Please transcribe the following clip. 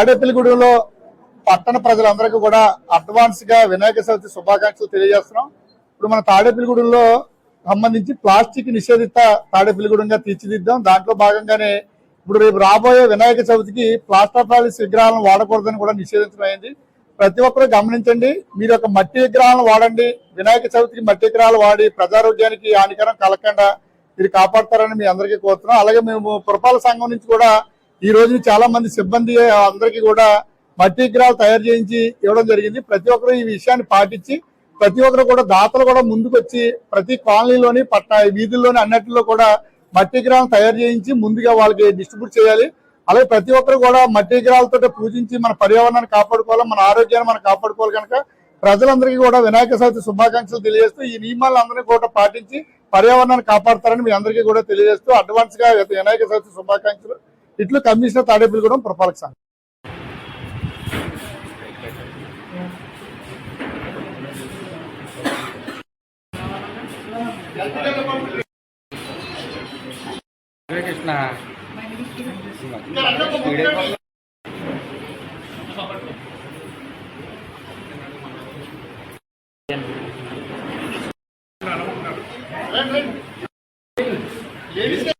తాడేపల్లిగూడెంలో పట్టణ ప్రజలందరికీ కూడా అడ్వాన్స్గా వినాయక చవితి శుభాకాంక్షలు తెలియజేస్తున్నాం. ఇప్పుడు మన తాడేపల్లిగూడెంలో సంబంధించి ప్లాస్టిక్ నిషేధిత తాడేపల్లిగూడెంగా తీర్చిదిద్దాం. దాంట్లో భాగంగానే ఇప్పుడు రేపు రాబోయే వినాయక చవితికి ప్లాస్టర్ ప్యాలెస్ విగ్రహాలను వాడకూడదని కూడా నిషేధించడం అయింది. ప్రతి ఒక్కరు గమనించండి మీరు ఒక మట్టి విగ్రహాలను వాడండి వినాయక చవితికి మట్టి విగ్రహాలు వాడి ప్రజారోగ్యానికి హానికరం కలగకుండా మీరు కాపాడతారని మీ అందరికీ కోరుతున్నాం. అలాగే మేము పురపాలక సంఘం నుంచి కూడా ఈ రోజు చాలా మంది సిబ్బంది అందరికీ కూడా మట్టి విగ్రహాలు తయారు చేయించి ఇవ్వడం జరిగింది. ప్రతి ఒక్కరు ఈ విషయాన్ని పాటించి ప్రతి ఒక్కరు కూడా దాతలు కూడా ముందుకు వచ్చి ప్రతి కాలనీలోని పట్టణ వీధుల్లోని అన్నిటిలో కూడా మట్టి విగ్రహాలు తయారు చేయించి ముందుగా వాళ్ళకి డిస్ట్రిబ్యూట్ చేయాలి. అలాగే ప్రతి ఒక్కరు కూడా మట్టి విగ్రహాలతో పూజించి మన పర్యావరణాన్ని కాపాడుకోవాలి మన ఆరోగ్యాన్ని మనం కాపాడుకోవాలి కనుక ప్రజలందరికీ కూడా వినాయక చవితి శుభాకాంక్షలు తెలియజేస్తూ ఈ నియమాలందరినీ కూడా పాటించి పర్యావరణాన్ని కాపాడతారని మీ అందరికీ కూడా తెలియజేస్తూ అడ్వాన్స్గా వినాయక చవితి శుభాకాంక్షలు ఇట్లు కమిషనర్ తాడేపల్లిగూడెం పురపాలక సంఘం. కృష్ణ మీరు